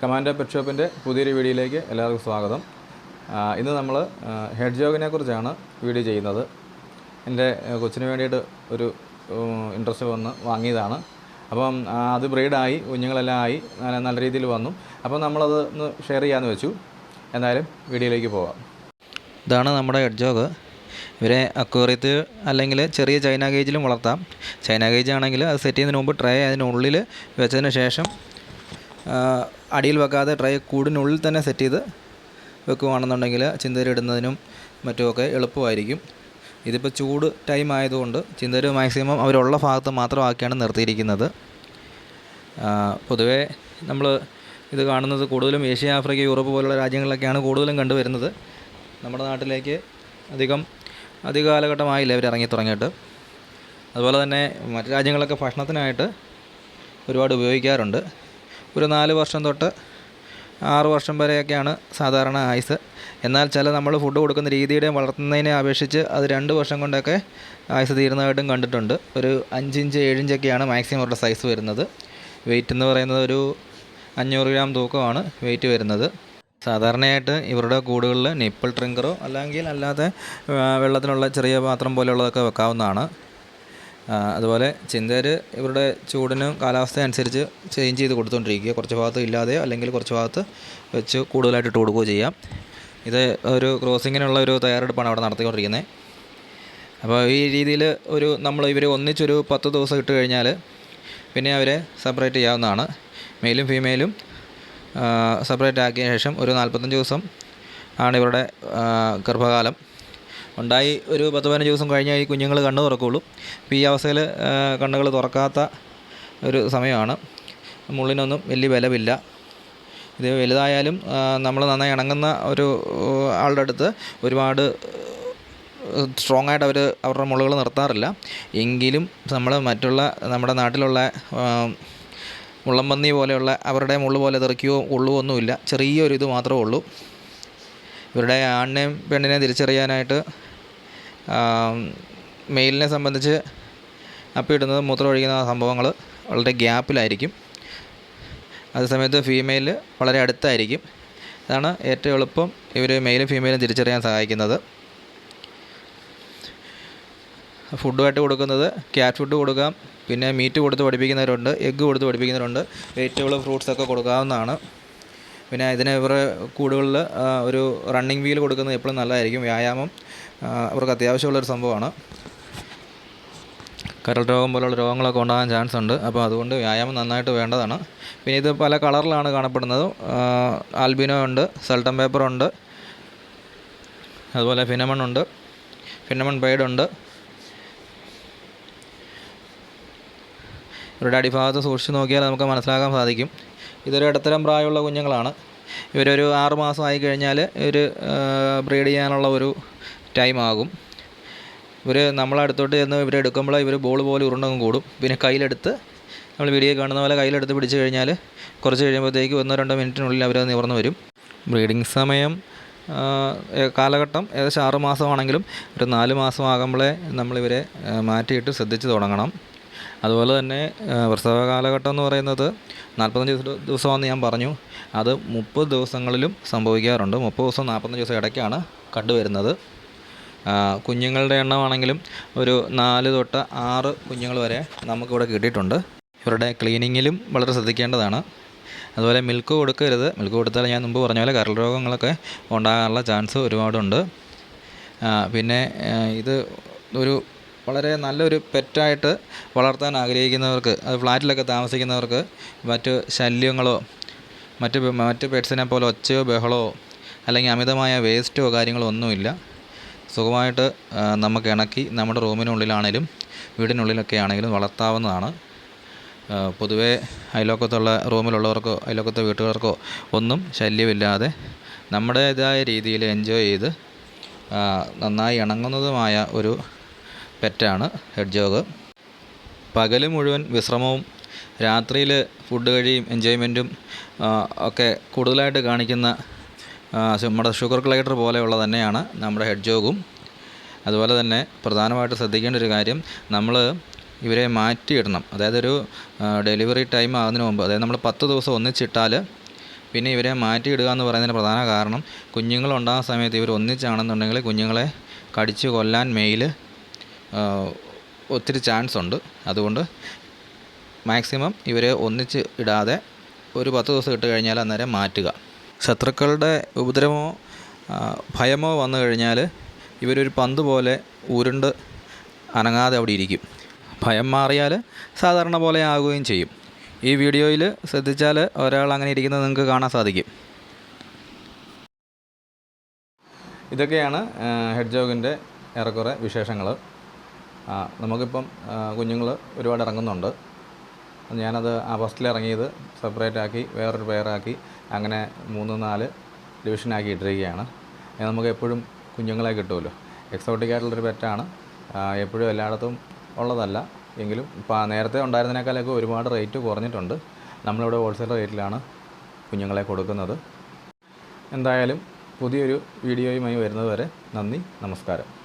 Commando pet ഷോപ്പിന്റെ പുതിയൊരു വീഡിയോയിലേക്ക് എല്ലാവർക്കും സ്വാഗതം. ഇന്ന് നമ്മൾ ഹെഡ് ജോഗിനെ കുറിച്ചാണ് വീഡിയോ ചെയ്യുന്നത്. എന്റെ കൊച്ചിന് വേണ്ടിയിട്ട് ഒരു ഇൻട്രസ്റ്റ് വന്ന് വാങ്ങിയതാണ്. അപ്പം അത് ബ്രീഡായി കുഞ്ഞുങ്ങളെല്ലാം ആയി നല്ല രീതിയിൽ വന്നു. അപ്പം നമ്മളത് ഒന്ന് ഷെയർ ചെയ്യാമെന്ന് വെച്ചു. എന്തായാലും വീഡിയോയിലേക്ക് പോവാം. ഇതാണ് നമ്മുടെ ഹെഡ് ജോഗ്. ഇവരെ അക്വേറിയത്തിൽ അല്ലെങ്കിൽ ചെറിയ ചൈന ഗേജിലും വളർത്താം. ചൈന ഗേജ് ആണെങ്കിൽ അത് സെറ്റ് ചെയ്യുന്നതിന് മുമ്പ് ട്രേ അതിനുള്ളിൽ വെച്ചതിന് ശേഷം അടിയിൽ വെക്കാതെ ട്രൈ കൂടിനുള്ളിൽ തന്നെ സെറ്റ് ചെയ്ത് വെക്കുകയാണെന്നുണ്ടെങ്കിൽ ചിന്തരി ഇടുന്നതിനും മറ്റുമൊക്കെ എളുപ്പമായിരിക്കും. ഇതിപ്പോൾ ചൂട് ടൈം ആയതുകൊണ്ട് ചിന്തരി മാക്സിമം അവരുള്ള ഭാഗത്ത് മാത്രമാക്കിയാണ് നിർത്തിയിരിക്കുന്നത്. പൊതുവേ നമ്മൾ ഇത് കാണുന്നത് കൂടുതലും ഏഷ്യ ആഫ്രിക്ക യൂറോപ്പ് പോലുള്ള രാജ്യങ്ങളിലൊക്കെയാണ് കൂടുതലും കണ്ടുവരുന്നത്. നമ്മുടെ നാട്ടിലേക്ക് അധികം അധിക കാലഘട്ടമായില്ല ഇവർ ഇറങ്ങി തുടങ്ങിയിട്ട്. അതുപോലെ തന്നെ മറ്റു രാജ്യങ്ങളൊക്കെ ഭക്ഷണത്തിനായിട്ട് ഒരുപാട് ഉപയോഗിക്കാറുണ്ട്. ഒരു നാല് വർഷം തൊട്ട് ആറ് വർഷം വരെയൊക്കെയാണ് സാധാരണ ആയുസ്. എന്നാൽ ചില നമ്മൾ ഫുഡ് കൊടുക്കുന്ന രീതിയുടെയും വളർത്തുന്നതിനെ അപേക്ഷിച്ച് അത് രണ്ട് വർഷം കൊണ്ടൊക്കെ ആയുസ് തീരുന്നതായിട്ടും കണ്ടിട്ടുണ്ട്. ഒരു അഞ്ചിഞ്ച് ഏഴിഞ്ചൊക്കെയാണ് മാക്സിമം അവരുടെ സൈസ് വരുന്നത്. വെയിറ്റ് എന്ന് പറയുന്നത് ഒരു അഞ്ഞൂറ് ഗ്രാം തൂക്കമാണ് വെയിറ്റ് വരുന്നത്. സാധാരണയായിട്ട് ഇവരുടെ കൂടുകളിൽ നിപ്പിൾ ട്രിങ്കറോ അല്ലെങ്കിൽ അല്ലാതെ വെള്ളത്തിനുള്ള ചെറിയ പാത്രം പോലെയുള്ളതൊക്കെ വെക്കാവുന്നതാണ്. അതുപോലെ ചിന്തകർ ഇവരുടെ ചൂടിനും കാലാവസ്ഥ അനുസരിച്ച് ചേഞ്ച് ചെയ്ത് കൊടുത്തുകൊണ്ടിരിക്കുക കുറച്ച് ഭാഗത്ത് ഇല്ലാതെയോ അല്ലെങ്കിൽ കുറച്ച് ഭാഗത്ത് വെച്ച് കൂടുതലായിട്ട് ഇട്ട് കൊടുക്കുകയോ ചെയ്യാം. ഇത് ഒരു ക്രോസിങ്ങിനുള്ള ഒരു തയ്യാറെടുപ്പാണ് അവിടെ നടത്തിക്കൊണ്ടിരിക്കുന്നത്. അപ്പോൾ ഈ രീതിയിൽ ഒരു നമ്മൾ ഇവർ ഒന്നിച്ചൊരു പത്ത് ദിവസം ഇട്ട് കഴിഞ്ഞാൽ പിന്നെ അവരെ സെപ്പറേറ്റ് ചെയ്യാവുന്നതാണ്. മെയിലും ഫീമെയിലും സെപ്പറേറ്റ് ആക്കിയ ശേഷം ഒരു നാൽപ്പത്തഞ്ച് ദിവസം ആണ് ഇവരുടെ ഗർഭകാലം. ഉണ്ടായി ഒരു പത്ത് പതിനഞ്ച് ദിവസം കഴിഞ്ഞാൽ ഈ കുഞ്ഞുങ്ങൾ കണ്ണ് തുറക്കുകയുള്ളൂ അപ്പോൾ ഈ അവസ്ഥയിൽ കണ്ണുകൾ തുറക്കാത്ത ഒരു സമയമാണ്. മുള്ളിനൊന്നും വലിയ ബലമില്ല. ഇത് വലുതായാലും നമ്മൾ നന്നായി ഇണങ്ങുന്ന ഒരു ആളുടെ അടുത്ത് ഒരുപാട് സ്ട്രോങ് ആയിട്ട് അവർ അവരുടെ മുള്ളുകൾ നിർത്താറില്ല. എങ്കിലും നമ്മൾ മറ്റുള്ള നമ്മുടെ നാട്ടിലുള്ള മുള്ളംപന്നി പോലെയുള്ള അവരുടെ മുള്ളു പോലെ തെറിക്കുകയോ കൊള്ളുകയോ ഒന്നുമില്ല. ചെറിയൊരിത് മാത്രമേ ഉള്ളൂ. ഇവരുടെ ആണിനെയും പെണ്ണിനെയും തിരിച്ചറിയാനായിട്ട് മെയിലിനെ സംബന്ധിച്ച് അപ്പിടുന്നത് മൂത്രം ഒഴിക്കുന്ന സംഭവങ്ങൾ വളരെ ഗ്യാപ്പിലായിരിക്കും. അതേസമയത്ത് ഫീമെയിൽ വളരെ അടുത്തായിരിക്കും. അതാണ് ഏറ്റവും എളുപ്പം ഇവർ മെയിലും ഫീമെയിലും തിരിച്ചറിയാൻ സഹായിക്കുന്നത്. ഫുഡുമായിട്ട് കൊടുക്കുന്നത് ക്യാറ്റ് ഫുഡ് കൊടുക്കാം പിന്നെ മീറ്റ് കൊടുത്ത് പഠിപ്പിക്കുന്നവരുണ്ട് എഗ്ഗ് കൊടുത്ത് പഠിപ്പിക്കുന്നവരുണ്ട് വെജിറ്റബിൾ ഫ്രൂട്ട്സ് ഒക്കെ കൊടുക്കാവുന്നതാണ്. പിന്നെ ഇതിനെ ഇവരുടെ കൂടുകളിൽ ഒരു റണ്ണിങ് വീൽ കൊടുക്കുന്നത് എപ്പോഴും നല്ലതായിരിക്കും. വ്യായാമം ആ, ഇവർക്ക് അത്യാവശ്യമുള്ളൊരു സംഭവമാണ്. കരൾ രോഗം പോലുള്ള രോഗങ്ങളൊക്കെ ഉണ്ടാകാൻ ചാൻസ് ഉണ്ട്. അപ്പോൾ അതുകൊണ്ട് വ്യായാമം നന്നായിട്ട് വേണ്ടതാണ്. പിന്നെ ഇത് പല കളറിലാണ് കാണപ്പെടുന്നത്. ആൽബിനോ ഉണ്ട് സൾട്ടൻ പേപ്പർ ഉണ്ട് അതുപോലെ ഫിനമൺ ഉണ്ട് ഫിനമൺ ബൈഡ് ഉണ്ട്. ഇവരുടെ അടിഭാഗത്ത് സൂക്ഷിച്ച് നോക്കിയാൽ നമുക്ക് മനസ്സിലാക്കാൻ സാധിക്കും. ഇതൊരു ഇടത്തരം പ്രായമുള്ള കുഞ്ഞുങ്ങളാണ്. ഇവരൊരു ആറ് മാസം ആയി കഴിഞ്ഞാൽ ഇവർ ബ്രീഡ് ചെയ്യാനുള്ള ഒരു ടൈം ആകും ഇവർ നമ്മളടുത്തോട്ട് ചെന്ന് ഇവരെ എടുക്കുമ്പോൾ ഇവർ ബോൾ പോലെ ഉരുണ്ടങ്ങ് കൂടും. പിന്നെ കയ്യിലെടുത്ത് നമ്മൾ വീഡിയോ കാണുന്ന പോലെ കയ്യിലെടുത്ത് പിടിച്ച് കഴിഞ്ഞാൽ കുറച്ച് കഴിയുമ്പോഴത്തേക്ക് ഒന്നോ രണ്ടോ മിനിറ്റിനുള്ളിൽ അവരത് നിവർന്ന് വരും. ബ്രീഡിങ് സമയം കാലഘട്ടം ഏകദേശം ആറ് മാസമാണെങ്കിലും ഒരു നാല് മാസമാകുമ്പോഴേ നമ്മളിവരെ മാറ്റിയിട്ട് ശ്രദ്ധിച്ച് തുടങ്ങണം. അതുപോലെ തന്നെ പ്രസവ കാലഘട്ടം എന്ന് പറയുന്നത് നാൽപ്പത്തഞ്ച് ദിവസം ദിവസമാണെന്ന് ഞാൻ പറഞ്ഞു. അത് മുപ്പത് ദിവസങ്ങളിലും സംഭവിക്കാറുണ്ട്. മുപ്പത് ദിവസം നാൽപ്പത്തഞ്ച് ദിവസം ഇടയ്ക്കാണ് കണ്ടുവരുന്നത്. കുഞ്ഞുങ്ങളുടെ എണ്ണമാണെങ്കിലും ഒരു നാല് തൊട്ട് ആറ് കുഞ്ഞുങ്ങൾ വരെ നമുക്കിവിടെ കിട്ടിയിട്ടുണ്ട്. ഇവരുടെ ക്ലീനിങ്ങിലും വളരെ ശ്രദ്ധിക്കേണ്ടതാണ്. അതുപോലെ മിൽക്ക് കൊടുക്കരുത്. മിൽക്ക് കൊടുത്താൽ ഞാൻ മുമ്പ് പറഞ്ഞ പോലെ കരൾ രോഗങ്ങളൊക്കെ ഉണ്ടാകാനുള്ള ചാൻസ് ഒരുപാടുണ്ട്. പിന്നെ ഇത് ഒരു വളരെ നല്ലൊരു പെറ്റായിട്ട് വളർത്താൻ ആഗ്രഹിക്കുന്നവർക്ക് അത് ഫ്ലാറ്റിലൊക്കെ താമസിക്കുന്നവർക്ക് മറ്റ് ശല്യങ്ങളോ മറ്റ് മറ്റ് പെറ്റ്സിനെ പോലെ ഒച്ചയോ ബഹളമോ അല്ലെങ്കിൽ അമിതമായ വേസ്റ്റോ കാര്യങ്ങളോ ഒന്നുമില്ല. സുഖമായിട്ട് നമുക്ക് ഇണക്കി നമ്മുടെ റൂമിനുള്ളിലാണേലും വീടിനുള്ളിലൊക്കെ ആണെങ്കിലും വളർത്താവുന്നതാണ് പൊതുവേ അയലോക്കത്തുള്ള റൂമിലുള്ളവർക്കോ അയലോക്കത്തെ വീട്ടുകാർക്കോ ഒന്നും ശല്യമില്ലാതെ നമ്മുടേതായ രീതിയിൽ എൻജോയ് ചെയ്ത് നന്നായി ഇണങ്ങുന്നതുമായ ഒരു പെറ്റാണ് ഹെഡ്ജോഗ് പകൽ മുഴുവൻ വിശ്രമവും രാത്രിയിൽ ഫുഡ് കഴിയും എൻജോയ്മെന്റും ഒക്കെ കൂടുതലായിട്ട് കാണിക്കുന്ന നമ്മുടെ ഷുഗർ ഗ്ലൈഡർ പോലെയുള്ള തന്നെയാണ് നമ്മുടെ ഹെഡ് ജോഗും. അതുപോലെ തന്നെ പ്രധാനമായിട്ട് ശ്രദ്ധിക്കേണ്ട ഒരു കാര്യം നമ്മൾ ഇവരെ മാറ്റിയിടണം. അതായത് ഒരു ഡെലിവറി ടൈം ആകുന്നതിന് മുമ്പ് അതായത് നമ്മൾ പത്ത് ദിവസം ഒന്നിച്ചിട്ടാൽ പിന്നെ ഇവരെ മാറ്റിയിടുക എന്ന് പറയുന്നതിന് പ്രധാന കാരണം കുഞ്ഞുങ്ങളുണ്ടാകുന്ന സമയത്ത് ഇവർ ഒന്നിച്ചാണെന്നുണ്ടെങ്കിൽ കുഞ്ഞുങ്ങളെ കടിച്ച് കൊല്ലാൻ മെയിൽ ഒത്തിരി ചാൻസ് ഉണ്ട്. അതുകൊണ്ട് മാക്സിമം ഇവരെ ഒന്നിച്ച് ഇടാതെ ഒരു പത്ത് ദിവസം ഇട്ട് കഴിഞ്ഞാൽ അന്നേരം മാറ്റുക. ശത്രുക്കളുടെ ഉപദ്രവമോ ഭയമോ വന്നു കഴിഞ്ഞാൽ ഇവരൊരു പന്ത് പോലെ ഉരുണ്ട് അനങ്ങാതെ അവിടെ ഇരിക്കും. ഭയം മാറിയാൽ സാധാരണ പോലെ ആകുകയും ചെയ്യും. ഈ വീഡിയോയിൽ ശ്രദ്ധിച്ചാൽ ഒരാൾ അങ്ങനെ ഇരിക്കുന്നത് നിങ്ങൾക്ക് കാണാൻ സാധിക്കും. ഇതൊക്കെയാണ് ഹെഡ് ജോഗിന്റെ ഏറെക്കുറെ വിശേഷങ്ങൾ നമുക്കിപ്പം കുഞ്ഞുങ്ങൾ ഒരുപാട് ഇറങ്ങുന്നുണ്ട്. ഞാനത് ആ ഫസ്റ്റിൽ ഇറങ്ങിയത് സെപ്പറേറ്റ് ആക്കി വേറൊരു പെയറാക്കി അങ്ങനെ മൂന്ന് നാല് ഡിവിഷനാക്കി ഇട്ടിരിക്കുകയാണ്. നമുക്ക് എപ്പോഴും കുഞ്ഞുങ്ങളെ കിട്ടുമല്ലോ. എക്സോട്ടിക് ആയിട്ടുള്ളൊരു പെറ്റാണ് എപ്പോഴും എല്ലായിടത്തും ഉള്ളതല്ല. എങ്കിലും ഇപ്പോൾ നേരത്തെ ഉണ്ടായിരുന്നതിനേക്കാളൊക്കെ ഒരുപാട് റേറ്റ് കുറഞ്ഞിട്ടുണ്ട്. നമ്മളിവിടെ ഹോൾസെയിൽ റേറ്റിലാണ് കുഞ്ഞുങ്ങളെ കൊടുക്കുന്നത്. എന്തായാലും പുതിയൊരു വീഡിയോയുമായി വരുന്നത് വരെ നന്ദി നമസ്കാരം.